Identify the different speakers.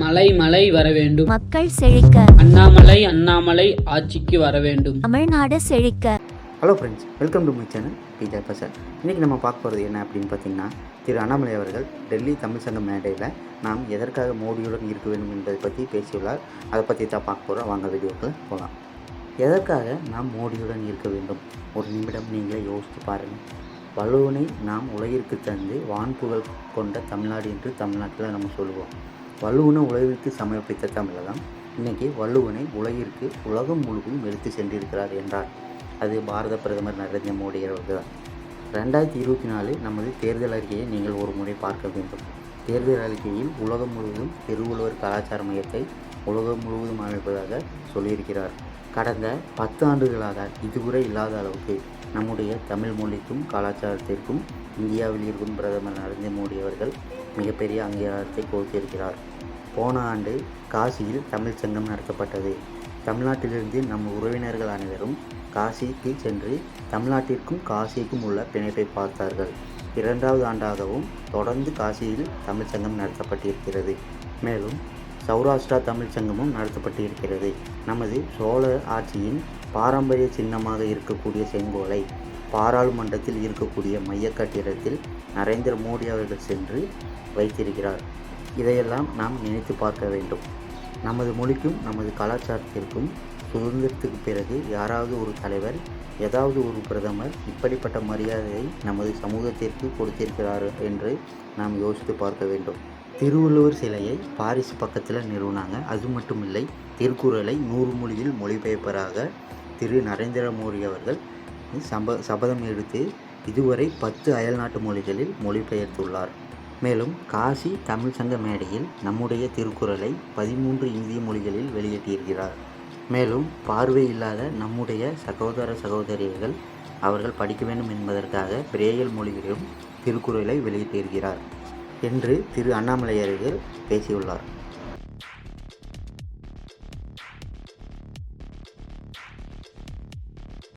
Speaker 1: மலை மலை வர வேண்டும்.
Speaker 2: மக்கள் செழிக்க.
Speaker 1: அண்ணாமலை அண்ணாமலை ஆட்சிக்கு வர வேண்டும்.
Speaker 2: தமிழ்நாடு செழிக்க.
Speaker 3: Hello friends welcome to my channel பிஜா பசர் இன்றைக்கி நம்ம பார்க்க போகிறது என்ன அப்படின்னு பார்த்தீங்கன்னா திரு அண்ணாமலை அவர்கள் டெல்லி தமிழ் சங்கம் மேடையில் நாம் எதற்காக மோடியுடன் இருக்க வேண்டும் என்பதை பற்றி பேசியுள்ளார். அதை பற்றி தான் பார்க்க போகிறோம் வாங்க வீடியோக்குள்ள போகலாம் எதற்காக நாம் மோடியுடன் இருக்க வேண்டும்? ஒரு நிமிடம் நீங்களே யோசித்து பாருங்கள் வள்ளுவனை நாம் உலகிற்கு தந்து வான்புகழ் கொண்ட தமிழ்நாடு என்று தமிழ்நாட்டில் நம்ம சொல்லுவோம். வள்ளுவனை உலகிற்கு சமர்ப்பித்த தமிழகம் இன்னைக்கு வள்ளுவனை உலகிற்கு உலகம் முழுவதும் எடுத்து சென்றிருக்கிறார் என்றார். அது பாரத பிரதமர் நரேந்திர மோடி அவர்கள் தான் ரெண்டாயிரத்தி இருபத்தி நாலு நமது தேர்தல் அறிக்கையை நீங்கள் ஒரு முறை பார்க்க வேண்டும். தேர்தல் அறிக்கையில் உலகம் முழுவதும் திருவள்ளுவர் கலாச்சார மையத்தை உலகம் முழுவதும் அமைப்பதாக சொல்லியிருக்கிறார். கடந்த பத்து ஆண்டுகளாக இதுவரை இல்லாத அளவுக்கு நம்முடைய தமிழ் மொழிக்கும் கலாச்சாரத்திற்கும் இந்தியாவில் இருக்கும் பிரதமர் நரேந்திர மோடி அவர்கள் மிகப்பெரிய அங்கீகாரத்தை கொடுத்திருக்கிறார். போன ஆண்டு காசியில் தமிழ் சங்கம் நடத்தப்பட்டது. தமிழ்நாட்டிலிருந்து நம் உறவினர்கள் அனைவரும் காசிக்கு சென்று தமிழ்நாட்டிற்கும் காசிக்கும் உள்ள பிணைப்பை பார்த்தார்கள். இரண்டாவது ஆண்டாகவும் தொடர்ந்து காசியில் தமிழ் சங்கம் நடத்தப்பட்டிருக்கிறது. மேலும் சௌராஷ்டிரா தமிழ் சங்கமும் நடத்தப்பட்டிருக்கிறது. நமது சோழ ஆட்சியின் பாரம்பரிய சின்னமாக இருக்கக்கூடிய செங்கோலை பாராளுமன்றத்தில் இருக்கக்கூடிய மைய கட்டிடத்தில் நரேந்திர மோடி அவர்கள் சென்று வைத்திருக்கிறார். இதையெல்லாம் நாம் நினைத்து பார்க்க வேண்டும். நமது மொழிக்கும் நமது கலாச்சாரத்திற்கும் சுதந்திரத்துக்கு பிறகு யாராவது ஒரு தலைவர் ஏதாவது ஒரு பிரதமர் இப்படிப்பட்ட மரியாதையை நமது சமூகத்திற்கு கொடுத்திருக்கிறார் என்று நாம் யோசித்து பார்க்க வேண்டும். திருவள்ளுவர் சிலையை பாரிஸ் பக்கத்தில் நிறுவனாங்க. அது மட்டும் இல்லை திருக்குறளை நூறு மொழியில் மொழிபெயர்ப்பராக திரு நரேந்திர மோடி அவர்கள் சப சபதம் எடுத்து இதுவரை பத்து அயல்நாட்டு மொழிகளில் மொழிபெயர்த்துள்ளார். மேலும் காசி தமிழ் சங்க மேடையில் நம்முடைய திருக்குறளை பதிமூன்று இந்திய மொழிகளில் வெளியிட்டிருக்கிறார். மேலும் பார்வை இல்லாத நம்முடைய சகோதர சகோதரிகள் அவர்கள் படிக்க வேண்டும் என்பதற்காக பிரேயல் மொழிகளிலும் திருக்குறளை வெளியிட்டிருக்கிறார் என்று திரு அண்ணாமலை பேசியுள்ளார்.